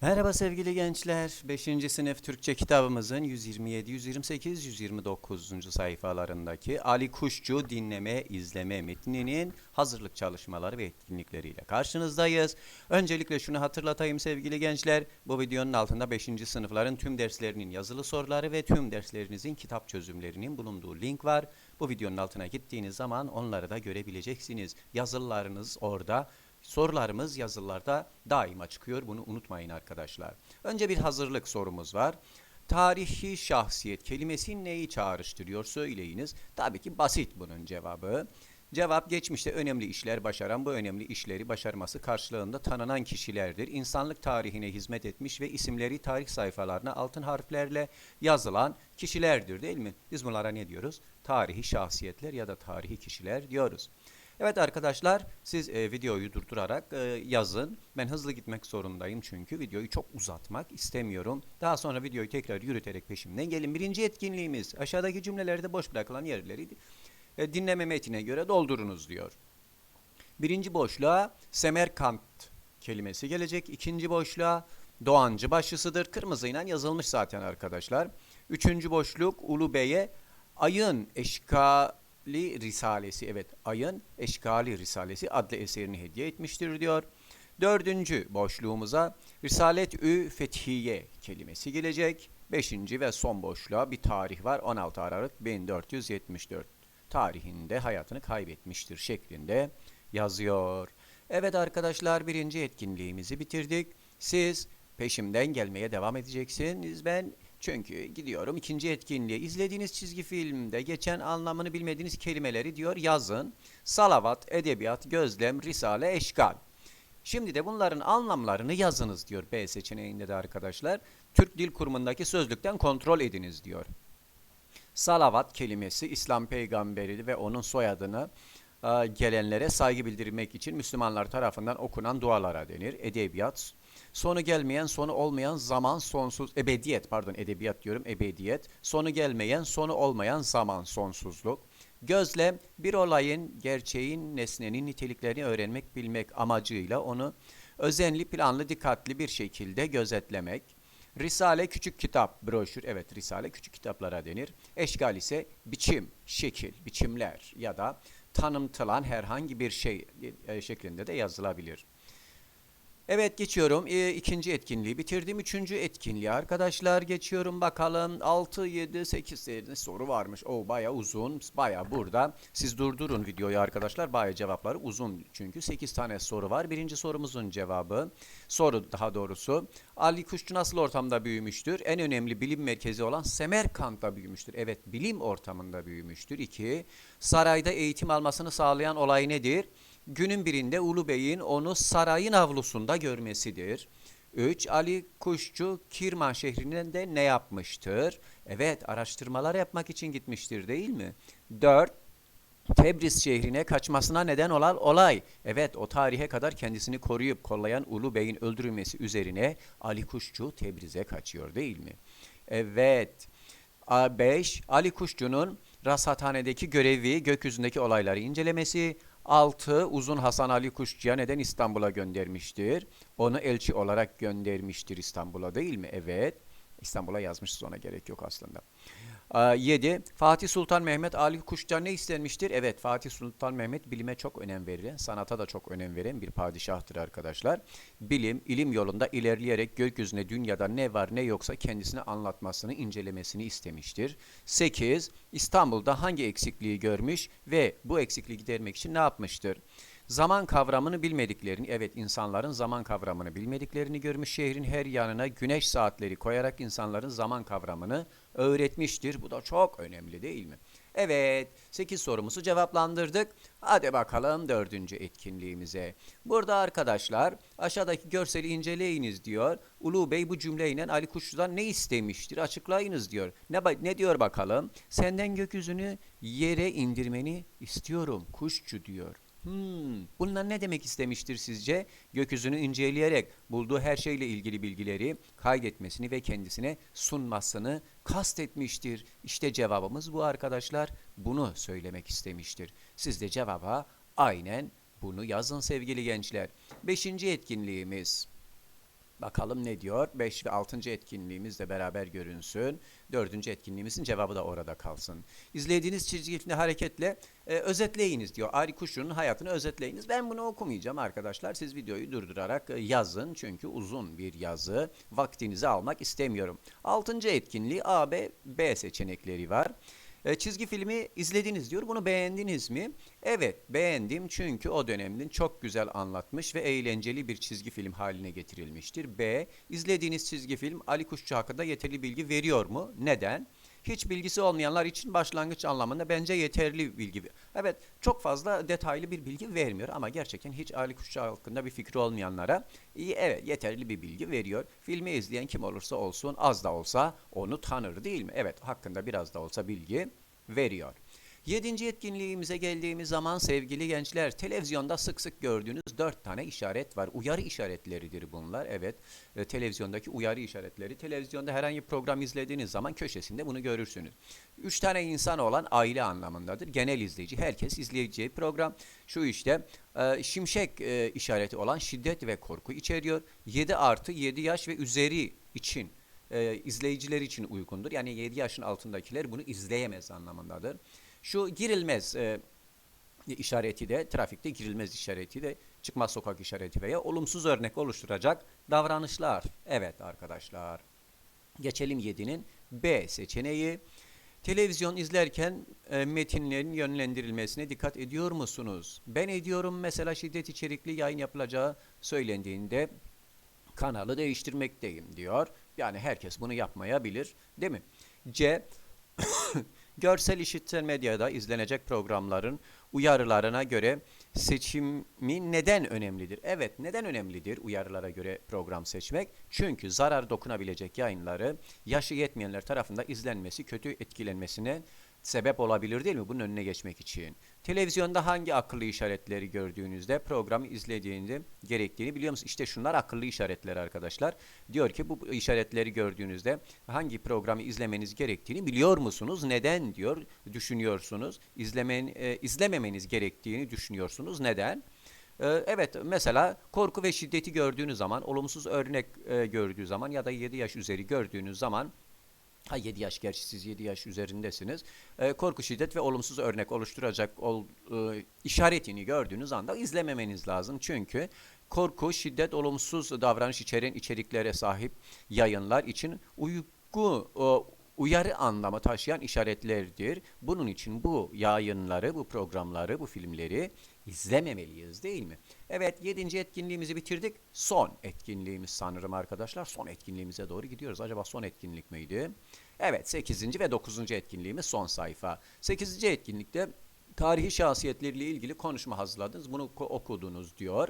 Merhaba sevgili gençler. 5. sınıf Türkçe kitabımızın 127, 128, 129. sayfalarındaki Ali Kuşçu dinleme, izleme metninin hazırlık çalışmaları ve etkinlikleriyle karşınızdayız. Öncelikle şunu hatırlatayım sevgili gençler. Bu videonun altında 5. sınıfların tüm derslerinin yazılı soruları ve tüm derslerinizin kitap çözümlerinin bulunduğu link var. Bu videonun altına gittiğiniz zaman onları da görebileceksiniz. Yazılarınız orada. Sorularımız yazılarda daima çıkıyor. Bunu unutmayın arkadaşlar. Önce bir hazırlık sorumuz var. Tarihi şahsiyet kelimesi neyi çağrıştırıyor söyleyiniz. Tabii ki basit bunun cevabı. Cevap geçmişte önemli işler başaran bu önemli işleri başarması karşılığında tanınan kişilerdir. İnsanlık tarihine hizmet etmiş ve isimleri tarih sayfalarına altın harflerle yazılan kişilerdir değil mi? Biz bunlara ne diyoruz? Tarihi şahsiyetler ya da tarihi kişiler diyoruz. Evet arkadaşlar siz e, videoyu durdurarak e, yazın. Ben hızlı gitmek zorundayım çünkü videoyu çok uzatmak istemiyorum. Daha sonra videoyu tekrar yürüterek peşimden gelin. Birinci etkinliğimiz aşağıdaki cümlelerde boş bırakılan yerleri e, dinleme metine göre doldurunuz diyor. Birinci boşluğa Semerkant kelimesi gelecek. İkinci boşluğa Doğancı başlısıdır. Kırmızıyla yazılmış zaten arkadaşlar. Üçüncü boşluk Ulu Bey'e ayın eşkali risalesi evet ayın eşkali risalesi adlı eserini hediye etmiştir diyor. Dördüncü boşluğumuza Risalet-ü Fethiye kelimesi gelecek. Beşinci ve son boşluğa bir tarih var 16 Aralık 1474 tarihinde hayatını kaybetmiştir şeklinde yazıyor. Evet arkadaşlar birinci etkinliğimizi bitirdik. Siz peşimden gelmeye devam edeceksiniz. Ben çünkü gidiyorum ikinci etkinliğe. İzlediğiniz çizgi filmde geçen anlamını bilmediğiniz kelimeleri diyor yazın. Salavat, edebiyat, gözlem, risale, eşkal. Şimdi de bunların anlamlarını yazınız diyor B seçeneğinde de arkadaşlar. Türk Dil Kurumu'ndaki sözlükten kontrol ediniz diyor. Salavat kelimesi İslam peygamberi ve onun soyadını e, gelenlere saygı bildirmek için Müslümanlar tarafından okunan dualara denir. Edebiyat, sonu gelmeyen, sonu olmayan zaman sonsuz, ebediyet pardon edebiyat diyorum ebediyet, sonu gelmeyen, sonu olmayan zaman sonsuzluk. Gözlem, bir olayın, gerçeğin, nesnenin niteliklerini öğrenmek, bilmek amacıyla onu özenli, planlı, dikkatli bir şekilde gözetlemek. Risale küçük kitap, broşür. Evet risale küçük kitaplara denir. Eşgal ise biçim, şekil, biçimler ya da tanımtılan herhangi bir şey e, şeklinde de yazılabilir. Evet geçiyorum. E, ikinci etkinliği bitirdim. Üçüncü etkinliği arkadaşlar geçiyorum bakalım. 6, 7, 8 tane soru varmış. O baya uzun. Baya burada. Siz durdurun videoyu arkadaşlar. Baya cevapları uzun. Çünkü 8 tane soru var. Birinci sorumuzun cevabı. Soru daha doğrusu. Ali Kuşçu nasıl ortamda büyümüştür? En önemli bilim merkezi olan Semerkant'ta büyümüştür. Evet bilim ortamında büyümüştür. 2. Sarayda eğitim almasını sağlayan olay nedir? Günün birinde Ulu Bey'in onu sarayın avlusunda görmesidir. 3. Ali Kuşçu Kirman şehrinin de ne yapmıştır? Evet araştırmalar yapmak için gitmiştir değil mi? 4. Tebriz şehrine kaçmasına neden olan olay. Evet o tarihe kadar kendisini koruyup kollayan Ulu Bey'in öldürülmesi üzerine Ali Kuşçu Tebriz'e kaçıyor değil mi? Evet. 5. Ali Kuşçu'nun rasathanedeki görevi gökyüzündeki olayları incelemesi. 6. Uzun Hasan Ali Kuşçu'ya neden İstanbul'a göndermiştir? Onu elçi olarak göndermiştir İstanbul'a değil mi? Evet. İstanbul'a yazmışız ona gerek yok aslında. 7. Fatih Sultan Mehmet Ali Kuşçu'ya ne istenmiştir? Evet Fatih Sultan Mehmet bilime çok önem veren, sanata da çok önem veren bir padişahtır arkadaşlar. Bilim, ilim yolunda ilerleyerek gökyüzüne dünyada ne var ne yoksa kendisine anlatmasını, incelemesini istemiştir. 8. İstanbul'da hangi eksikliği görmüş ve bu eksikliği gidermek için ne yapmıştır? Zaman kavramını bilmediklerini, evet insanların zaman kavramını bilmediklerini görmüş şehrin her yanına güneş saatleri koyarak insanların zaman kavramını öğretmiştir. Bu da çok önemli değil mi? Evet, 8 sorumuzu cevaplandırdık. Hadi bakalım dördüncü etkinliğimize. Burada arkadaşlar aşağıdaki görseli inceleyiniz diyor. Ulu Bey bu cümleyle Ali Kuşçu'dan ne istemiştir açıklayınız diyor. Ne, ne diyor bakalım? Senden gökyüzünü yere indirmeni istiyorum Kuşçu diyor. Hmm, bunlar ne demek istemiştir sizce? Gökyüzünü inceleyerek bulduğu her şeyle ilgili bilgileri kaydetmesini ve kendisine sunmasını kastetmiştir. İşte cevabımız bu arkadaşlar. Bunu söylemek istemiştir. Siz de cevaba aynen bunu yazın sevgili gençler. Beşinci etkinliğimiz. Bakalım ne diyor? 5 ve 6. etkinliğimiz de beraber görünsün. 4. etkinliğimizin cevabı da orada kalsın. İzlediğiniz çizgi hareketle e, özetleyiniz diyor. Ari Kuşlu'nun hayatını özetleyiniz. Ben bunu okumayacağım arkadaşlar. Siz videoyu durdurarak e, yazın. Çünkü uzun bir yazı. Vaktinizi almak istemiyorum. 6. etkinliği A, B, B seçenekleri var. E, çizgi filmi izlediniz diyor. Bunu beğendiniz mi? Evet beğendim çünkü o dönemin çok güzel anlatmış ve eğlenceli bir çizgi film haline getirilmiştir. B. İzlediğiniz çizgi film Ali Kuşçu hakkında yeterli bilgi veriyor mu? Neden? Hiç bilgisi olmayanlar için başlangıç anlamında bence yeterli bilgi. Evet çok fazla detaylı bir bilgi vermiyor ama gerçekten hiç Ali Kuşçu hakkında bir fikri olmayanlara iyi evet yeterli bir bilgi veriyor. Filmi izleyen kim olursa olsun az da olsa onu tanır değil mi? Evet hakkında biraz da olsa bilgi veriyor. Yedinci etkinliğimize geldiğimiz zaman sevgili gençler televizyonda sık sık gördüğünüz dört tane işaret var. Uyarı işaretleridir bunlar. Evet e, televizyondaki uyarı işaretleri. Televizyonda herhangi program izlediğiniz zaman köşesinde bunu görürsünüz. Üç tane insan olan aile anlamındadır. Genel izleyici herkes izleyeceği program. Şu işte e, şimşek e, işareti olan şiddet ve korku içeriyor. 7 artı 7 yaş ve üzeri için izleyiciler için uygundur. Yani 7 yaşın altındakiler bunu izleyemez anlamındadır. Şu girilmez e, işareti de trafikte girilmez işareti de çıkmaz sokak işareti veya olumsuz örnek oluşturacak davranışlar. Evet arkadaşlar. Geçelim 7'nin B seçeneği. Televizyon izlerken e, metinlerin yönlendirilmesine dikkat ediyor musunuz? Ben ediyorum mesela şiddet içerikli yayın yapılacağı söylendiğinde kanalı değiştirmekteyim diyor. Yani herkes bunu yapmayabilir değil mi? C. Görsel işitsel medyada izlenecek programların uyarılarına göre seçimi neden önemlidir? Evet, neden önemlidir uyarılara göre program seçmek? Çünkü zarar dokunabilecek yayınları yaşı yetmeyenler tarafından izlenmesi, kötü etkilenmesine sebep olabilir değil mi? Bunun önüne geçmek için. Televizyonda hangi akıllı işaretleri gördüğünüzde programı izlediğinde gerektiğini biliyor musunuz? İşte şunlar akıllı işaretler arkadaşlar. Diyor ki bu işaretleri gördüğünüzde hangi programı izlemeniz gerektiğini biliyor musunuz? Neden diyor düşünüyorsunuz? İzlemen, e, izlememeniz gerektiğini düşünüyorsunuz. Neden? Ee, Evet mesela korku ve şiddeti gördüğünüz zaman, olumsuz örnek e, gördüğü zaman ya da 7 yaş üzeri gördüğünüz zaman Ha 7 yaş gerçi siz 7 yaş üzerindesiniz. Ee, korku, şiddet ve olumsuz örnek oluşturacak ol, e, işaretini gördüğünüz anda izlememeniz lazım. Çünkü korku, şiddet, olumsuz davranış içeren içeriklere sahip yayınlar için uygu o, uyarı anlamı taşıyan işaretlerdir. Bunun için bu yayınları, bu programları, bu filmleri izlememeliyiz değil mi? Evet 7. etkinliğimizi bitirdik. Son etkinliğimiz sanırım arkadaşlar. Son etkinliğimize doğru gidiyoruz. Acaba son etkinlik miydi? Evet 8. ve 9. etkinliğimiz son sayfa. 8. etkinlikte tarihi şahsiyetleriyle ilgili konuşma hazırladınız. Bunu okudunuz diyor.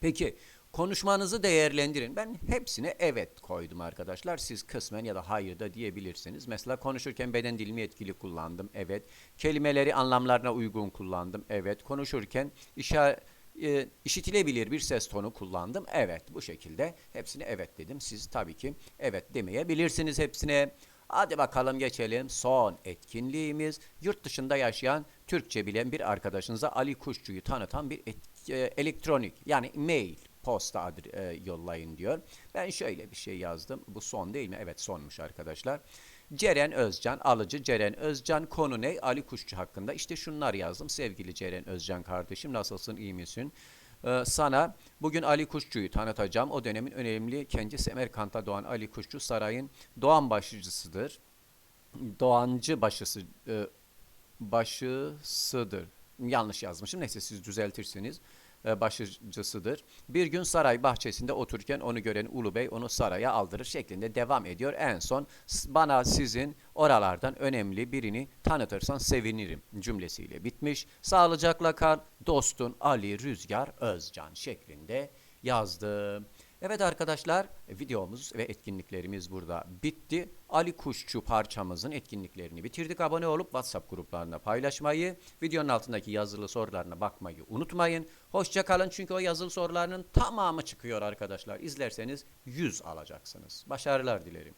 Peki konuşmanızı değerlendirin. Ben hepsine evet koydum arkadaşlar. Siz kısmen ya da hayır da diyebilirsiniz. Mesela konuşurken beden dilimi etkili kullandım. Evet. Kelimeleri anlamlarına uygun kullandım. Evet. Konuşurken işa, e, işitilebilir bir ses tonu kullandım. Evet. Bu şekilde hepsine evet dedim. Siz tabii ki evet demeyebilirsiniz hepsine. Hadi bakalım geçelim. Son etkinliğimiz yurt dışında yaşayan Türkçe bilen bir arkadaşınıza Ali Kuşçu'yu tanıtan bir et- e, elektronik yani mail posta adre- e, yollayın diyor. Ben şöyle bir şey yazdım. Bu son değil mi? Evet sonmuş arkadaşlar. Ceren Özcan, alıcı Ceren Özcan, konu ne? Ali Kuşçu hakkında. İşte şunlar yazdım. Sevgili Ceren Özcan kardeşim nasılsın, iyi misin? Ee, sana bugün Ali Kuşçu'yu tanıtacağım. O dönemin önemli kendi Semerkant'ta doğan Ali Kuşçu sarayın doğan başıcısıdır. Doğancı başısı e, başısıdır. Yanlış yazmışım. Neyse siz düzeltirsiniz. E, başıcısıdır. Bir gün saray bahçesinde otururken onu gören Ulu Bey onu saraya aldırır şeklinde devam ediyor. En son "S- bana sizin oralardan önemli birini tanıtırsan sevinirim cümlesiyle bitmiş. Sağlıcakla kal dostun Ali Rüzgar Özcan şeklinde yazdım. Evet arkadaşlar videomuz ve etkinliklerimiz burada bitti. Ali Kuşçu parçamızın etkinliklerini bitirdik. Abone olup WhatsApp gruplarında paylaşmayı, videonun altındaki yazılı sorularına bakmayı unutmayın. Hoşça kalın çünkü o yazılı sorularının tamamı çıkıyor arkadaşlar. İzlerseniz 100 alacaksınız. Başarılar dilerim.